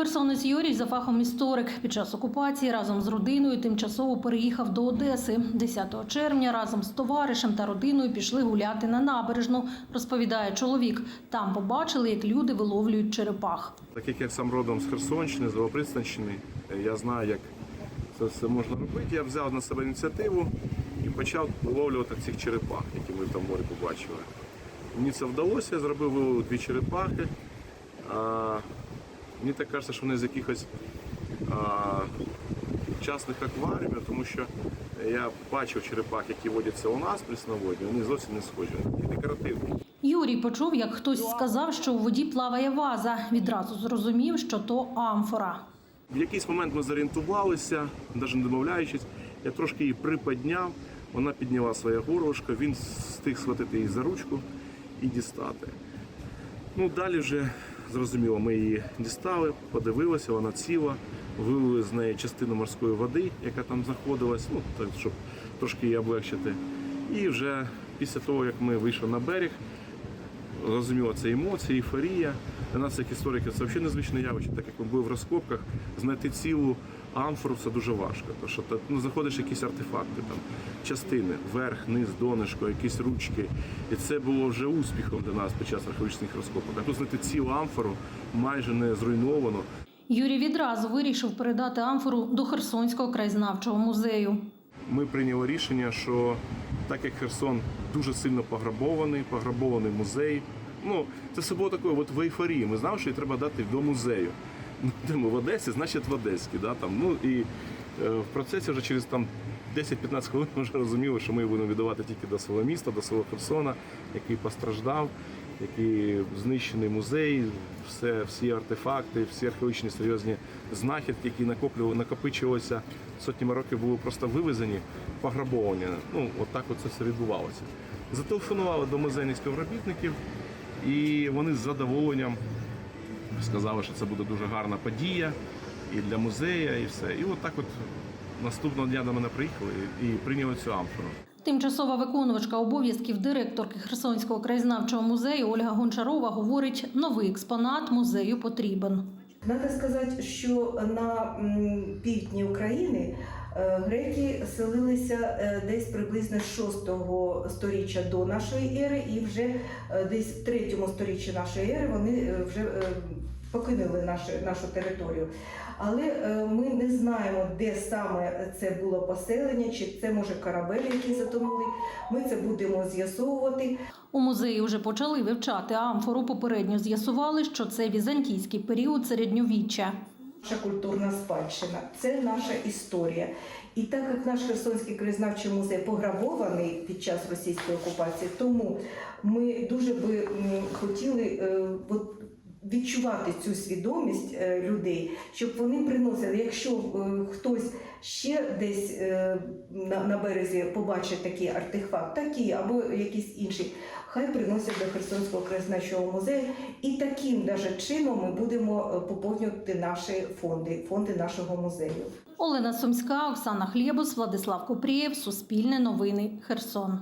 Херсонець Юрій за фахом історик під час окупації разом з родиною тимчасово переїхав до Одеси. 10 червня разом з товаришем та родиною пішли гуляти на набережну, розповідає чоловік. Там побачили, як люди виловлюють черепах. Так як я сам родом з Херсонщини, з Новопристанщини, е, я знаю, як це все можна робити. Я взяв на себе ініціативу і почав виловлювати цих черепах, які ми там морі побачили. Мені це вдалося, я зробив дві черепахи. Мені так кажеться, що вони з якихось а, частних акваріумів, тому що я бачив черепах, які водяться у нас при сноводі, вони зовсім не схожі, такі декоративні. Юрій почув, як хтось сказав, що у воді плаває ваза. Відразу зрозумів, що то амфора. В якийсь момент ми зорієнтувалися, навіть не домовляючись, я трошки її приподняв, вона підняла своє горлышко, він встиг схватити її за ручку і дістати. Ну, далі вже зрозуміло, ми її дістали, подивилися, вона ціла, вилили з неї частину морської води, яка там знаходилась, ну, так, щоб трошки її облегчити. І вже після того, як ми вийшли на берег, Зрозуміло, це емоції, ейфорія. Для нас, як істориків, це взагалі незвичне явище, так як ми були в розкопках, знайти цілу амфору це дуже важко. Тому що ну, знаходиш якісь артефакти, там, частини, верх, низ, донышко, якісь ручки. І це було вже успіхом для нас під час археологічних розкопок. А тут знайти цілу амфору майже не зруйновано. Юрій відразу вирішив передати амфору до Херсонського краєзнавчого музею. Ми прийняли рішення, що так як Херсон дуже сильно пограбований, пограбований музей. Ну, це все було таке, от в ейфорії. Ми знали, що її треба дати до музею. В Одесі, значить в Одеській. Да, там. Ну, і е, в процесі вже через там 10-15 хвилин ми вже розуміли, що ми будемо віддавати тільки до свого міста, до свого Херсона, який постраждав, який знищений музей, все, всі артефакти, всі археологічні серйозні знахідки, які накопичувалися сотнями років, були просто вивезені, пограбовані. Ну, от так от це все відбувалося. Зателефонували до музейних співробітників, і вони з задоволенням сказали, що це буде дуже гарна подія і для музею, і все. І от так от наступного дня до мене приїхали і прийняли цю амфору. Тимчасова виконувачка обов'язків директорки Херсонського краєзнавчого музею Ольга Гончарова говорить, новий експонат музею потрібен. Надо сказати, що на півдні України е, греки селилися е, десь приблизно з 6 сторіччя до нашої ери, і вже е, десь в 3 сторіччі нашої ери вони вже покинули нашу, нашу територію. Але е, ми не знаємо, де саме це було поселення, чи це може корабель, який затонули. Ми це будемо з'ясовувати. У музеї вже почали вивчати амфору. Попередньо з'ясували, що це візантійський період середньовіччя. Наша культурна спадщина це наша історія. І так як наш Херсонський краєзнавчий музей пограбований під час російської окупації, тому ми дуже би хотіли е, відчувати цю свідомість е, людей, щоб вони приносили, якщо е, хтось ще десь е, на, березі побачить такий артефакт, такий або якийсь інший, хай приносять до Херсонського краєзнавчого музею. І таким даже чином ми будемо поповнювати наші фонди, фонди нашого музею. Олена Сумська, Оксана Хлєбус, Владислав Купрієв, Суспільне новини, Херсон.